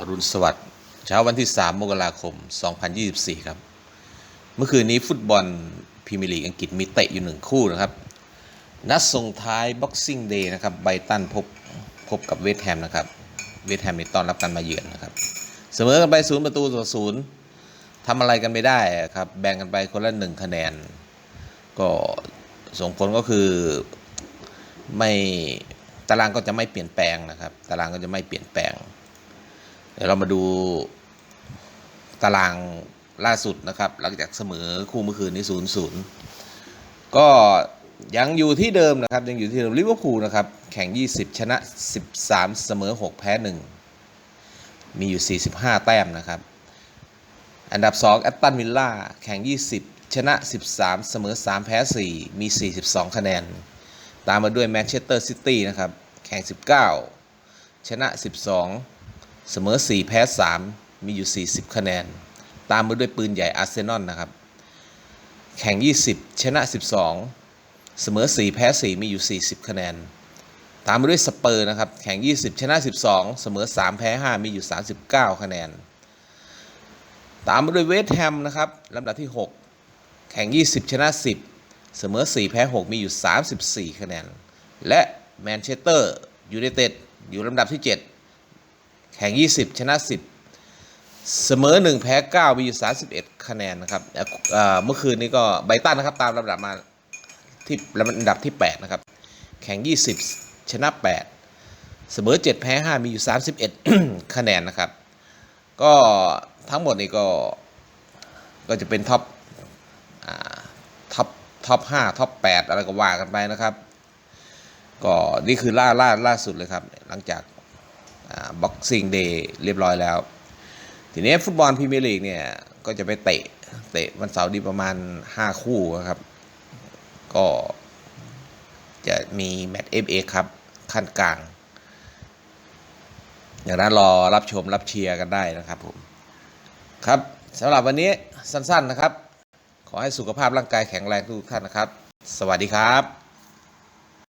อรุณสวัสดิ์เช้าวันที่ 3 มกราคม 2024 ครับ เมื่อคืนนี้ฟุตบอลพรีเมียร์ลีกอังกฤษมีเตะอยู่หนึ่งคู่นะครับ นัดส่งท้าย Boxing Day นะครับไบตันพบพบกับเวสต์แฮมนะครับ เวสต์แฮมในตอนรับการมาเยือนนะครับ เสมอกันไปศูนย์ประตูต่อศูนย์ทำอะไรกันไม่ได้ครับ แบ่งกันไปคนละหนึ่งคะแนน ก็ส่งผลก็คือไม่ตารางก็จะไม่เปลี่ยนแปลงนะครับ ตารางก็จะไม่เปลี่ยนแปลง ดี๋ยวเรามาดูตารางล่าสุดนะครับ หลังจากเสมอคู่เมื่อคืนนี้ศูนย์ศูนย์ก็ยังอยู่ที่เดิมนะครับ ยังอยู่ที่เดิมลิเวอร์พูลนะครับ แข่ง 20 ชนะ 13 เสมอ 6 แพ้ 1 มีอยู่ 45 แต้มนะครับ อันดับ2แอตตันวิลล่าแข่ง 20 ชนะ 13 เสมอ 3 แพ้ 4 มี 42 คะแนน ตามมาด้วยแมนเชสเตอร์ซิตี้นะครับ แข่ง 19 ชนะ 12 เสมอ 4 แพ้ 3 มีอยู่ 40 คะแนน ตามมาด้วยปืนใหญ่อาร์เซนอลนะครับ แข่ง 20 ชนะ 12 เสมอ 4 แพ้ 4 มีอยู่ 40 คะแนน ตามมาด้วยสเปอร์นะครับ แข่ง 20 ชนะ 12 เสมอ 3 แพ้ 5 มีอยู่ 39 คะแนน ตามมาด้วยเวสต์แฮมนะครับลำดับที่ 6 แข่ง 20 ชนะ 10 เสมอ 4 แพ้ 6 มีอยู่ 34 คะแนน และแมนเชสเตอร์ยูไนเต็ดอยู่ลำดับที่ 7 แข่ง 20 ชนะ 10 เสมอ 1 แพ้ 9 มีอยู่ 31 คะแนนนะครับเมื่อคืนนี้ก็ไบตันนะครับตามลำดับมาที่ลำดับที่ 8 นะครับ แข่ง 20 ชนะ 8 เสมอ 7 แพ้ 5 มีอยู่ 31 คะแนนนะครับ ก็ทั้งหมดนี่ก็ก็จะเป็นท็อปท็อปท็อปห้าท็อปแปดอะไรก็ว่ากันไปนะครับ ก็นี่คือล่าล่าล่าสุดเลยครับ หลังจาก บ็อกซิ่งเดย์เรียบร้อยแล้ว ทีนี้ฟุตบอลพรีเมียร์ลีกเนี่ยก็จะไปเตะเตะวันเสาร์นี้ประมาณ 5 คู่ครับ ก็จะมีแมตช์เอฟเอครับขั้นกลางอย่างนั้นรอรับชมรับเชียร์กันได้นะครับผม ครับสำหรับวันนี้สั้นๆนะครับ ขอให้สุขภาพร่างกายแข็งแรงทุกท่านนะครับ สวัสดีครับ